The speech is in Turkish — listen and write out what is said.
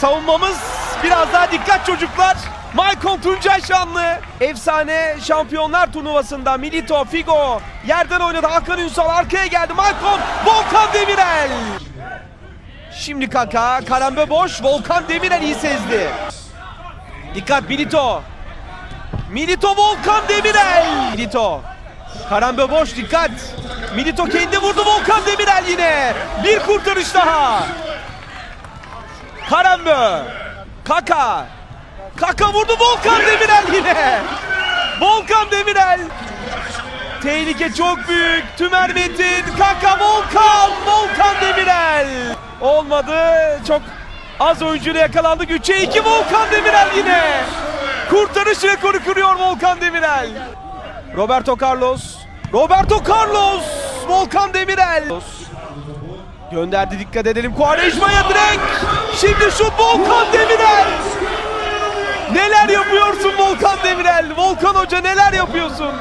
Savunmamız biraz daha dikkat çocuklar. Maicon Tuncay Şanlı efsane şampiyonlar turnuvasında Milito, Figo yerden oynadı. Hakan Ünsal arkaya geldi. Maicon, Volkan Demirel. Şimdi Kaka, Karambe boş. Volkan Demirel iyi sezdi. Dikkat Milito. Milito Volkan Demirel. Milito. Karambe boş dikkat. Milito kendi vurdu Volkan Demirel yine. Bir kurtarış daha. Karambö. Kaka. Kaka vurdu Volkan Demirel yine. Volkan Demirel. Tehlike çok büyük. Tümer Metin. Kaka Volkan. Volkan Demirel. Olmadı. Çok az oyuncuyla yakalandık. 3'e 2 Volkan Demirel yine. Kurtarış rekoru kırıyor Volkan Demirel. Roberto Carlos. Roberto Carlos. Volkan Demirel. Gönderdi dikkat edelim Quaresma'ya direkt. Şimdi şut Volkan Demirel. Neler yapıyorsun Volkan Demirel? Volkan Hoca neler yapıyorsun?